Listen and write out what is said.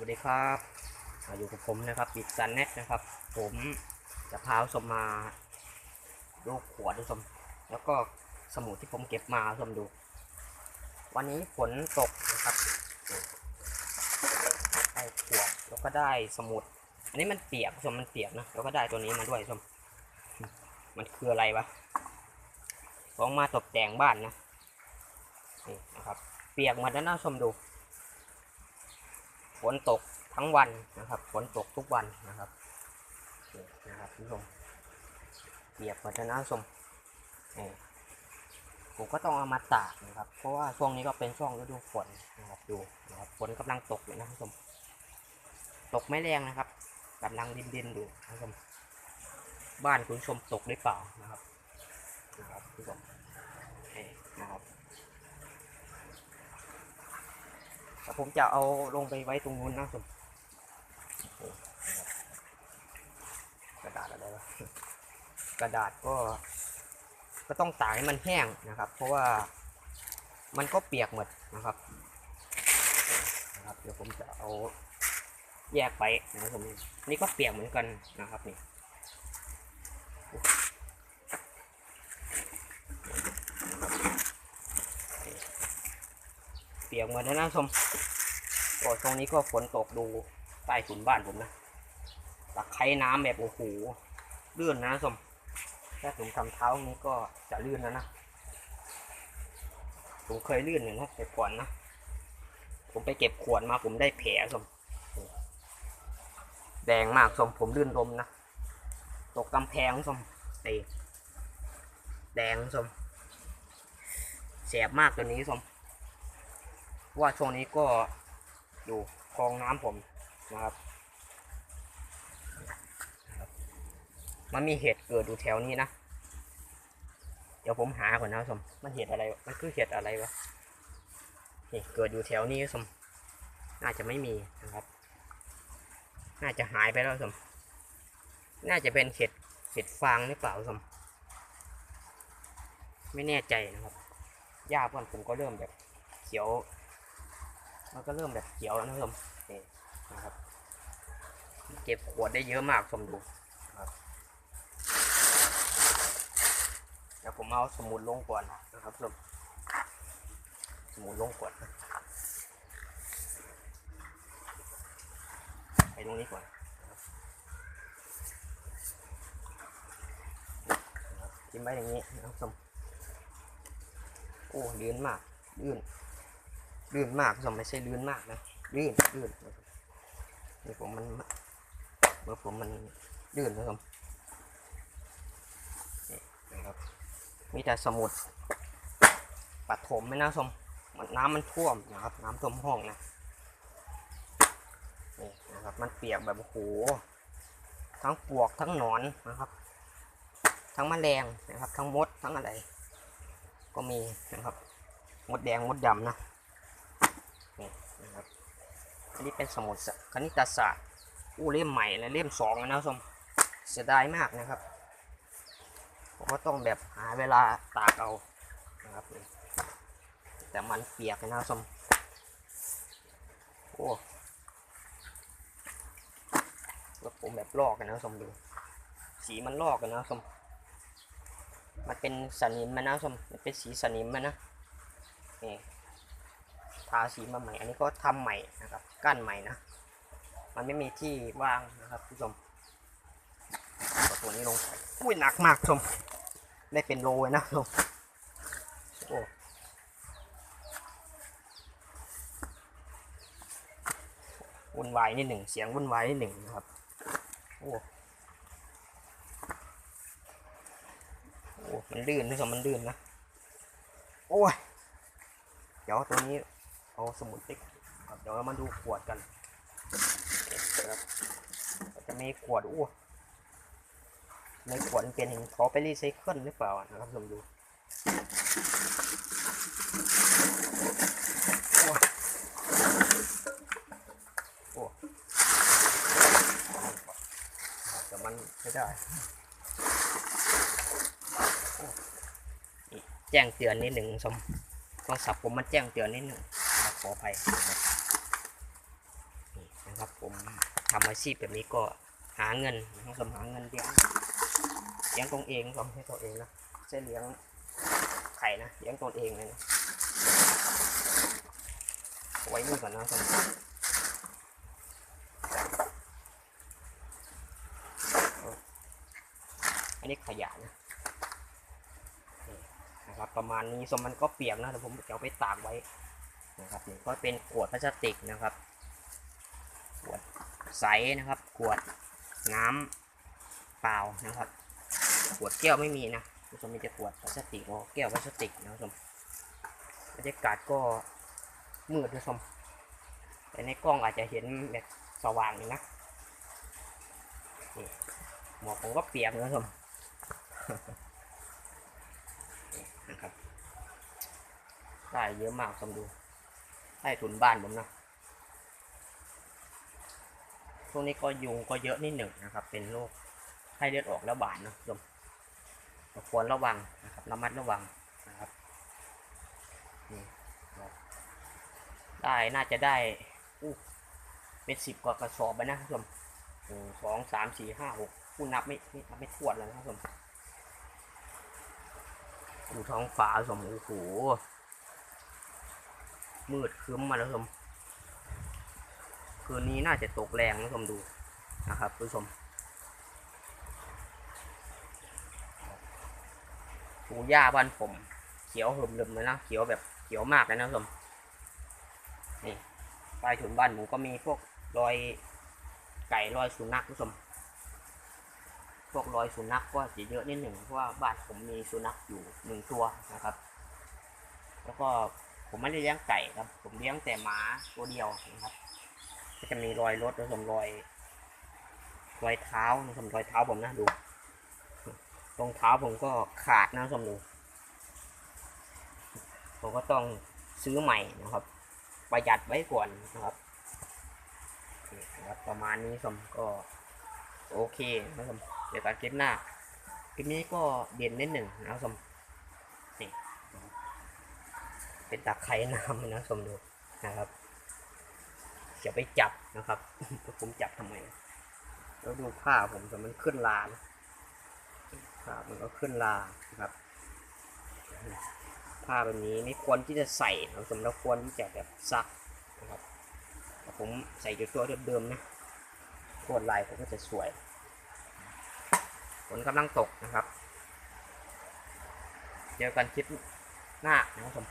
วัสดีครับอยู่กับผมนะครับปิดซันเน็ตนะครับ ผมจะพาผู้ชมมาดูขวดผู้ชมแล้วก็สมุดที่ผมเก็บมาผู้ชมดู วันนี้ฝนตกนะครับได้ขวดแล้วก็ได้สมุด อันนี้มันเปียกผู้ชมมันเปียกนะแล้วก็ได้ตัวนี้มาด้วยผู้ชมมันคืออะไรวะลองมาตกแต่งบ้านนะนี่นะครับ เปียกหมาแล้วนะผู้ชมดู ฝนตกทั้งวันนะครับ ฝนตกทุกวันนะครับนี่นะครับคุณผู้ชมเปียกวัฒนชมนี่ผมก็ต้องเอามาตากนะครับ เพราะว่าช่วงนี้ก็เป็นช่วงฤดูฝนนะครับดูนะครับฝนกำลังตกเลยนะคุณผู้ชม ตกไม่แรงนะครับกำลังดินดินอยู่คุณผู้ชม บ้านคุณชมตกหรือเปล่านะครับนะครับคุณผู้ชมนี่นะครับ แต่ ผมจะเอาลงไปไว้ตรงนู้นนะผมโอ้โหนะครับกระดาษอะไรวะกระดาษก็ ก็ต้องตากให้มันแห้งนะครับ เพราะว่ามันก็เปียกหมดนะครับนะครับ เดี๋ยวผมจะเอาแยกไปนะครับผมนี่ก็เปียกเหมือนกันนะครับนี่ เปียกหมดแล้วนะชมก็ช่วงนี้ก็ฝนตกดูใต้ถุนบ้านผมนะตะไคร้น้ำแบบโอ้โหลื่นนะสมถ้าผมทำเท้านี้ก็จะลื่นแล้วนะผมเคยลื่นอยู่นะแต่ก่อนนะผมไปเก็บขวดมาผมได้แผลสมแดงมากสมผมลื่นลมนะตกกำแพงสมไอแดงสมแสบมากตัวนี้สม ว่าช่วงนี้ก็อยู่คลองน้ำผมนะครับ มันมีเห็ดเกิดอยู่แถวนี้นะ เดี๋ยวผมหาก่อนนะผู้ชมมันเห็ดอะไร มันคือเห็ดอะไรวะนี่เกิดอยู่แถวนี้ผู้ชมน่าจะไม่มีนะครับ น่าจะหายไปแล้วผู้ชมน่าจะเป็นเห็ดเห็ดฟางหรือเปล่าผู้ชมไม่แน่ใจนะครับหญ้าเพื่อนผมก็เริ่มแบบเขียว มันก็เริ่มแบบเขียวแล้วนะผมนี่นะครับ เก็บขวดได้เยอะมากชมดูครับเดี๋ยวผมเอาสมุดลงก่อนนะครับผู้ชมสมุดลงก่อนไปตรงนี้ก่อนทิ้งไว้อย่างนี้นะครับผู้ชมโอ้ลื่นมากลื่น ลื่นมากสมไม่ใช่ลื่นมากนะลื่นลื่นนี่ผมมันเมื่อผมมันลื่นนะครับนี่นะครับ มีแต่สมุดปัดถมไม่น่าสมมันน้ำมันท่วมนะครับ น้ำท่วมห้องนะนี่นะครับ มันเปียกแบบโอ้โหทั้งปวกทั้งหนอนนะครับ ทั้งแมลงนะครับ ทั้งมดทั้งอะไร ก็มีนะครับ มดแดงมดดำนะ นี่นะครับ อันนี้เป็นสมุดคณิตศาสตร์อู้เล่มใหม่และเล่มสองแล้วนะผู้ชมเสียดายมากนะครับ ผมก็ต้องแบบหาเวลาตากเอานะครับ แต่มันเปียกเลยนะผู้ชมโอ้แล้วผมแบบลอกกันนะผู้ชมดู สีมันลอกกันนะผู้ชมมันเป็นสนิมมันนะผู้ชมมันเป็นสีสนิมมันนะนี่ ทาสีมาใหม่ อันนี้ก็ทำใหม่นะครับกั้นใหม่นะ มันไม่มีที่ว่างนะครับผู้ชมตัวนี้ลงไปอุ้ยหนักมากชม ได้เป็นโลเลยนะชมโอ้วุ่นวายนิดหนึ่งเสียงวุ่นวายนิดหนึ่งนะครับโอ้โอ้มันลื่นนะผู้ชมมันลื่นนะ โอ้ย เดี๋ยวตัวนี้ เอาสมุดติ๊กครับเดี๋ยวเรามาดูขวดกันครับจะมีขวดอู้ในขวดเป็นอย่างเขาไปรีไซเคิลหรือเปล่านะครับลองดูโอ้แต่มันไม่ได้โอ้นี่แจ้งเตือนนิดหนึ่งสมโทรศัพท์ผมมันแจ้งเตือนนิดหนึ่ง ออภัยนะครับนี่นะครับผมทำอาชีพแบบนี้ก็หาเงินนะครับสมหาเงินเลี้ยงเลี้ยงตนเองก็ไม่ใช่ตัวเองนะใช่เลี้ยงไข่นะเลี้ยงตนเองเลยนะไว้นี่ก่อนนะสมอันนี้ขยะนะนี่นะครับประมาณนี้สมมันก็เปียกนะแต่ผมจะเอาไปตากไว้ นะครับนี่ก็เป็นขวดพลาสติกนะครับ ขวดใสนะครับ ขวดน้ำเปล่านะครับ ขวดแก้วไม่มีนะผู้ชมมีแต่ขวดพลาสติกโอ้แก้วพลาสติกนะผู้ชมบรรยากาศก็มืดนะผู้ชมแต่ในกล้องอาจจะเห็นแบบสว่างอยู่นะนี่หมวกผมก็เปียกนะผู้ชมนี่นะครับได้เยอะมากชมดู ได้ทุนบ้านผมนะช่วงนี้ก็ยุงก็เยอะนิดหนึ่งนะครับ เป็นโรคไข้เลือดออกแล้วบาดนะโยมก็ควรระวังนะครับ ระมัดระวังนะครับนี่ได้น่าจะได้อู้เป็นสิบกว่ากระสอบไปนะโยมหนึ่งสองสามสี่ห้าหกผู้นับไม่ไม่นับไม่ถ้วแล้วนะครับโยมดูท้องฟ้าโยมโอ้โห มืดครึ้มมาแล้วโยมคืนนี้น่าจะตกแรงนะผู้ชมดูนะครับผู้ชมปูหญ้าบ้านผม เขียวหึมลืมเลยนะเขียวแบบเขียวมากเลยนะผู้ชมนี่ใต้ถุนบ้านหมูก็มีพวกรอยไก่รอยสุนัขผู้ชม พวกรอยสุนัขก็จะเยอะนิดหนึ่งเพราะว่าบ้านผมมีสุนัขอยู่หนึ่งตัวนะครับ แล้วก็ ผมไม่ได้เลี้ยงไก่ครับ ผมเลี้ยงแต่หมาตัวเดียวนะครับ ก็จะมีรอยรถผสมรอยรอยเท้าผสมรอยเท้าผมนะดูรองเท้าผมก็ขาดนะผสมดูผมก็ต้องซื้อใหม่นะครับ ประหยัดไว้ก่อนนะครับนะครับประมาณนี้สมก็โอเคนะครับผมเดี๋ยวกันคลิปหน้าคลิปนี้ก็เด่นนิดหนึ่งนะสมนี่ เป็นตาไคร้น้ำนะสมดูนะครับจะไปจับนะครับ ผมจับทำไมแล้วดูผ้าผมแต่มันขึ้นลานผ้ามันก็ขึ้นลานะครับ ผ้าแบบนี้ไม่ควรที่จะใส่นะสมเราควรที่จะแบบซักนะครับแต่ผมใส่อยู่ตัวเดิมๆนะโคตรลายผมก็จะสวยฝนกำลังตกนะครับ เจอกันคลิปหน้านะครับผม